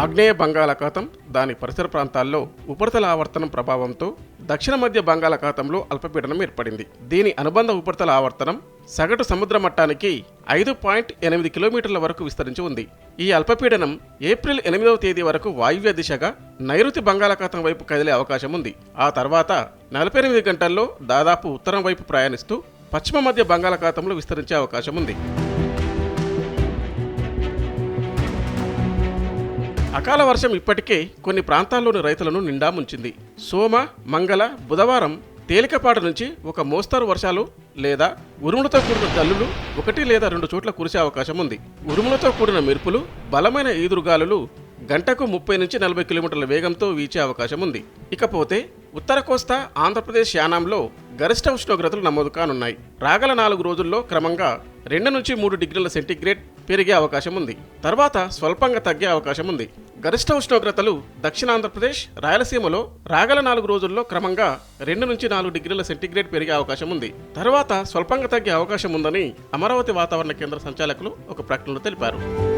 ఆగ్నేయ బంగాళాఖాతం దాని పరిసర ప్రాంతాల్లో ఉపరితల ఆవర్తనం ప్రభావంతో దక్షిణ మధ్య బంగాళాఖాతంలో అల్పపీడనం ఏర్పడింది. దీని అనుబంధ ఉపరితల ఆవర్తనం సగటు సముద్ర మట్టానికి ఐదు పాయింట్ ఎనిమిది కిలోమీటర్ల వరకు విస్తరించి ఉంది. ఈ అల్పపీడనం ఏప్రిల్ ఎనిమిదవ తేదీ వరకు వాయువ్య దిశగా నైరుతి బంగాళాఖాతం వైపు కదిలే అవకాశం ఉంది. ఆ తర్వాత నలభై ఎనిమిది గంటల్లో దాదాపు ఉత్తరం వైపు ప్రయాణిస్తూ పశ్చిమ మధ్య బంగాళాఖాతంలో విస్తరించే అవకాశం ఉంది. అకాల వర్షం ఇప్పటికే కొన్ని ప్రాంతాల్లోని రైతులను నిండా ముంచింది. సోమ మంగళ బుధవారం తేలికపాటి నుంచి ఒక మోస్తారు వర్షాలు లేదా ఉరుములతో కూడిన జల్లులు ఒకటి లేదా రెండు చోట్ల కురిసే అవకాశం ఉంది. ఉరుములతో కూడిన మెరుపులు బలమైన ఈదురుగాలులు గంటకు ముప్పై నుంచి నలభై కిలోమీటర్ల వేగంతో వీచే అవకాశం ఉంది. ఇకపోతే ఉత్తర కోస్తా ఆంధ్రప్రదేశ్ యానాంలో గరిష్ట ఉష్ణోగ్రతలు నమోదు కానున్నాయి. రాగల నాలుగు రోజుల్లో క్రమంగా రెండు నుంచి మూడు డిగ్రీల సెంటీగ్రేడ్ పెరిగే అవకాశం ఉంది. తర్వాత స్వల్పంగా తగ్గే అవకాశం ఉంది. గరిష్ట ఉష్ణోగ్రతలు దక్షిణాంధ్రప్రదేశ్ రాయలసీమలో రాగల నాలుగు రోజుల్లో క్రమంగా రెండు నుంచి నాలుగు డిగ్రీల సెంటీగ్రేడ్ పెరిగే అవకాశం ఉంది. తర్వాత స్వల్పంగా తగ్గే అవకాశం ఉందని అమరావతి వాతావరణ కేంద్ర సంచాలకులు ఒక ప్రకటనలో తెలిపారు.